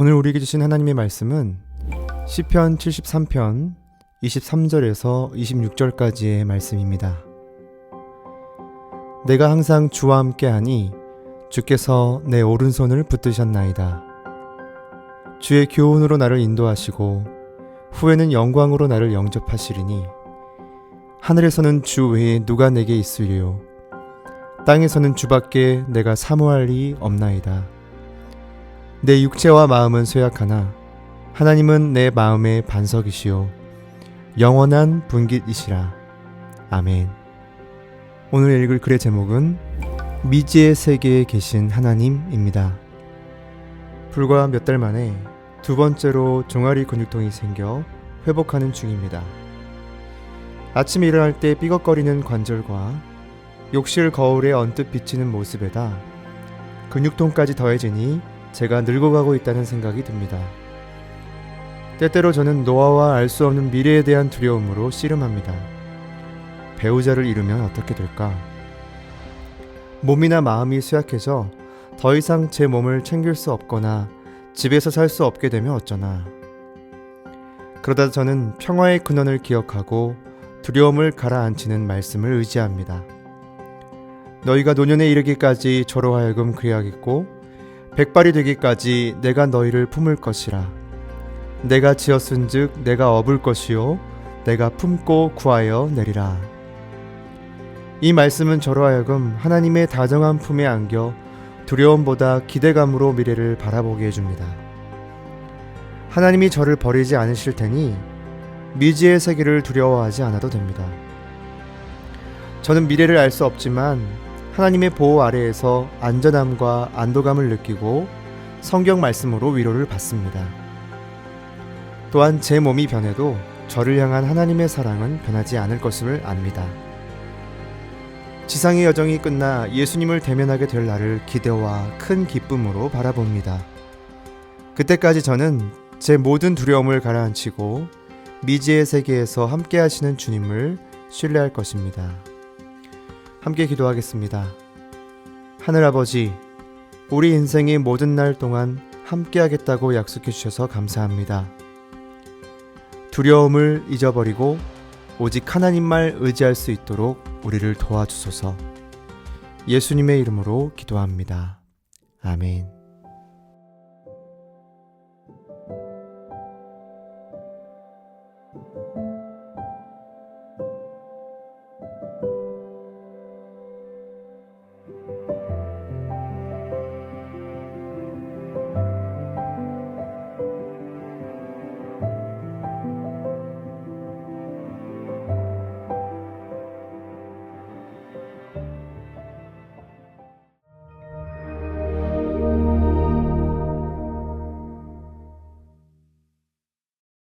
오늘 우리에게 주신 하나님의 말씀은 시편 73편 23절에서 26절까지의 말씀입니다. 내가 항상 주와 함께하니 주께서 내 오른손을 붙드셨나이다. 주의 교훈으로 나를 인도하시고 후에는 영광으로 나를 영접하시리니 하늘에서는 주 외에 누가 내게 있으리요 땅에서는 주밖에 내가 사모할 리 없나이다. 내 육체와 마음은 쇠약하나 하나님은 내 마음의 반석이시요 영원한 분깃이시라. 아멘. 오늘 읽을 글의 제목은 미지의 세계에 계신 하나님입니다. 불과 몇 달 만에 두 번째로 종아리 근육통이 생겨 회복하는 중입니다. 아침에 일어날 때 삐걱거리는 관절과 욕실 거울에 언뜻 비치는 모습에다 근육통까지 더해지니 제가 늙어가고 있다는 생각이 듭니다. 때때로 저는 노화와 알 수 없는 미래에 대한 두려움으로 씨름합니다. 배우자를 잃으면 어떻게 될까? 몸이나 마음이 쇠약해져 더 이상 제 몸을 챙길 수 없거나 집에서 살 수 없게 되면 어쩌나. 그러다 저는 평화의 근원을 기억하고 두려움을 가라앉히는 말씀을 의지합니다. 너희가 노년에 이르기까지 저로 하여금 그리하겠고 백발이 되기까지 내가 너희를 품을 것이라. 내가 지었은즉 내가 업을 것이요 내가 품고 구하여 내리라. 이 말씀은 저로 하여금 하나님의 다정한 품에 안겨 두려움보다 기대감으로 미래를 바라보게 해줍니다. 하나님이 저를 버리지 않으실 테니 미지의 세계를 두려워하지 않아도 됩니다. 저는 미래를 알 수 없지만 하나님의 보호 아래에서 안전함과 안도감을 느끼고 성경 말씀으로 위로를 받습니다. 또한 제 몸이 변해도 저를 향한 하나님의 사랑은 변하지 않을 것임을 압니다. 지상의 여정이 끝나 예수님을 대면하게 될 날을 기대와 큰 기쁨으로 바라봅니다. 그때까지 저는 제 모든 두려움을 가라앉히고 미지의 세계에서 함께 하시는 주님을 신뢰할 것입니다. 함께 기도하겠습니다. 하늘아버지, 우리 인생의 모든 날 동안 함께 하겠다고 약속해 주셔서 감사합니다. 두려움을 잊어버리고 오직 하나님만 의지할 수 있도록 우리를 도와주소서. 예수님의 이름으로 기도합니다. 아멘.